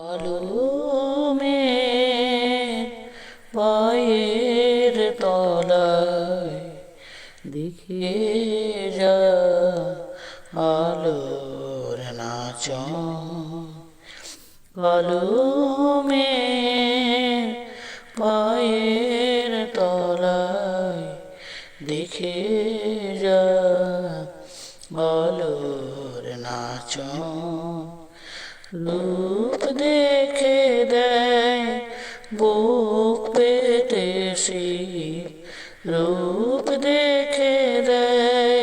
আলুমে পায়ের তলায় দেখে যা আলোর নাচ কালুমে পায়ের তলায় দেখে যা আলোর নাচ রূপ দেখে দেয়, বুক পেতেছি রূপ দেখে দেয়,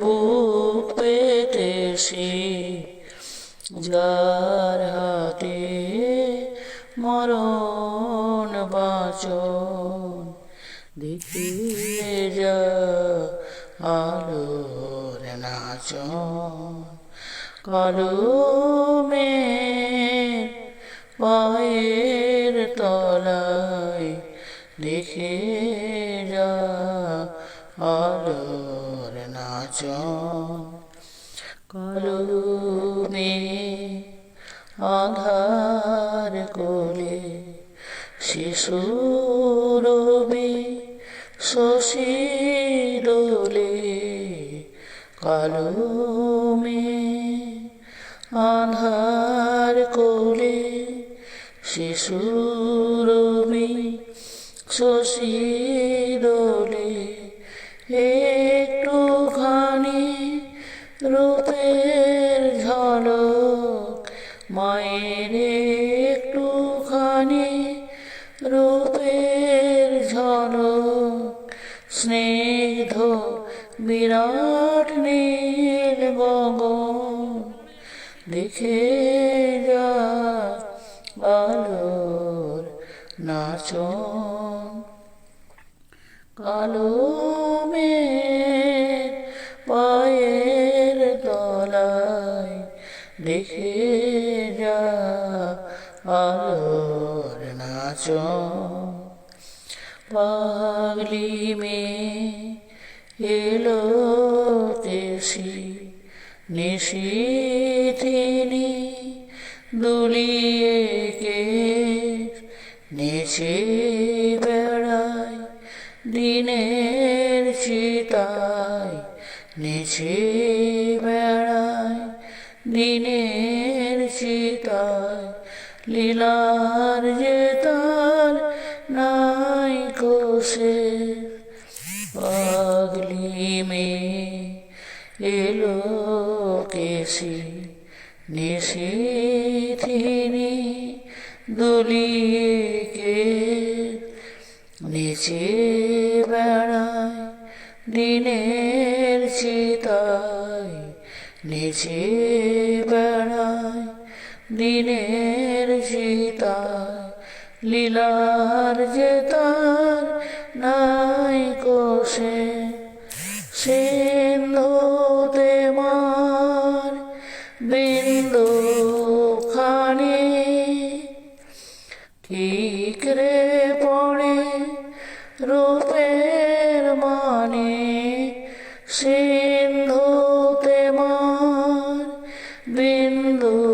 বুক পেতেছি যার হাতে মরণ বাঁচন দেখে যা আলোর নাচন, কলমে দেখে আলোর নাচন কলমে আধার কোলে শিশুরবি শশী দোলে কালমে আধার কোলে শিশুরবি শশী দোলে একটুখানি রূপের ঝলক, মায়ের একটুখানি রূপের ঝলক। স্নিগ্ধ বিরাট নীল গগন দেখে যা আলোর নাচন কালো মেঘ পায়ের তলায় দেখে যা আলোর নাচন পাগলি মে এলো তেসি নিশি তিনি দুলিয়ে কে নেচে দিনের চিতায় নেচে বেড়ায়। দিনের চিতায় লীলার যে তার নাই কোষে। পাগলি মে এলো কেসি নিশিথিনি দুলিয়ে কে? নিচে দিনের চিতায় নিচে বেড়ায়। দিনের চিতায়, লীলার যে তার নাই কোষে, সিন্ধুতে মার বিন্দু খানি। ঠিক রে পড়ে রূপের মানে সিন্ধুতে মার বিন্দু